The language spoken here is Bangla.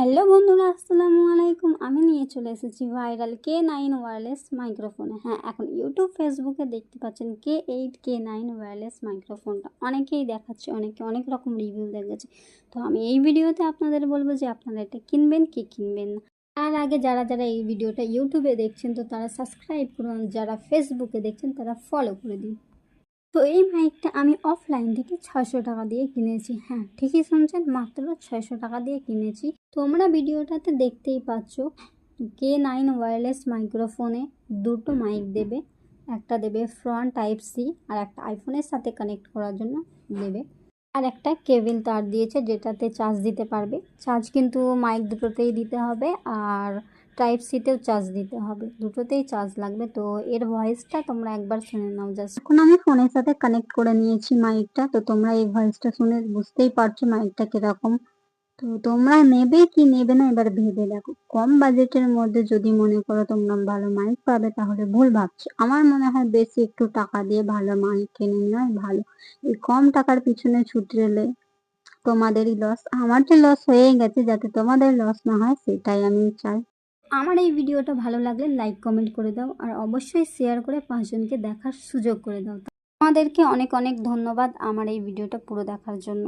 হ্যালো বন্ধুরা, আসসালামু আলাইকুম। আমি নিয়ে চলে এসেছি ভাইরাল কে নাইন ওয়্যারলেস মাইক্রোফোনে হ্যাঁ এখন ইউটিউব ফেসবুকে দেখতে পাচ্ছেন K eight K nine wireless মাইক্রোফোনটা অনেকেই দেখাচ্ছে, অনেকে অনেক রকম রিভিউ দেখাচ্ছে। তো আমি এই ভিডিওতে আপনাদের বলব যে আপনারা এটা কিনবেন কি কিনবেন না। তার আগে যারা যারা এই ভিডিওটা ইউটিউবে দেখছেন, তো তারা সাবস্ক্রাইব করুন। যারা ফেসবুকে দেখছেন, তারা ফলো করে দিন। তো এই মাইকটা আমি অফলাইন থেকে ছয়শো টাকা দিয়ে কিনেছি। হ্যাঁ ঠিকই শুনছেন, মাত্র ছয়শো টাকা দিয়ে কিনেছি। তোমরা ভিডিওটাতে দেখতেই পাচ্ছ কে নাইন ওয়্যারলেস মাইক্রোফোনে দুটো মাইক দেবে। একটা দেবে ফ্রন্ট টাইপ সি আর একটা আইফোনের সাথে কানেক্ট করার জন্য দেবে। আর একটা কেবিল তার দিয়েছে যেটাতে চার্জ দিতে পারবে। চার্জ কিন্তু মাইক দুটোতেই দিতে হবে আর টাইপ সিতেও চার্জ দিতে হবে। দুটোতেই চার্জ লাগবে। তো এর ভয়েসটা তোমরা একবার শুনে নাও জাস্ট। এখন আমি ফোনের সাথে কানেক্ট করে নিয়েছি মাইকটা তো তোমরা এই ভয়েসটা শুনে বুঝতেই পারছ মাইকটা কীরকম। তো তোমরা নেবে কি নেবে না এবার ভেবে দেখো। কম বাজেটের মধ্যে যদি মনে করো তোমরা ভালো মাইক পাবে, তাহলে ভুল ভাবছ। আমার মনে হয় বেশি একটু টাকা দিয়ে ভালো মাইক কিনে নেওয়াই ভালো। এই কম টাকার পিছনে ছুটলে তোমাদেরই লস আমার যে লস হয়েই গেছে, যাতে তোমাদের লস না হয়, সেটাই আমি চাই। আমার এই ভিডিওটা ভালো লাগলে লাইক কমেন্ট করে দাও। আর অবশ্যই শেয়ার করে পাঁচজনকে দেখার সুযোগ করে দাও। তোমাদেরকে অনেক অনেক ধন্যবাদ আমার এই ভিডিওটা পুরো দেখার জন্য।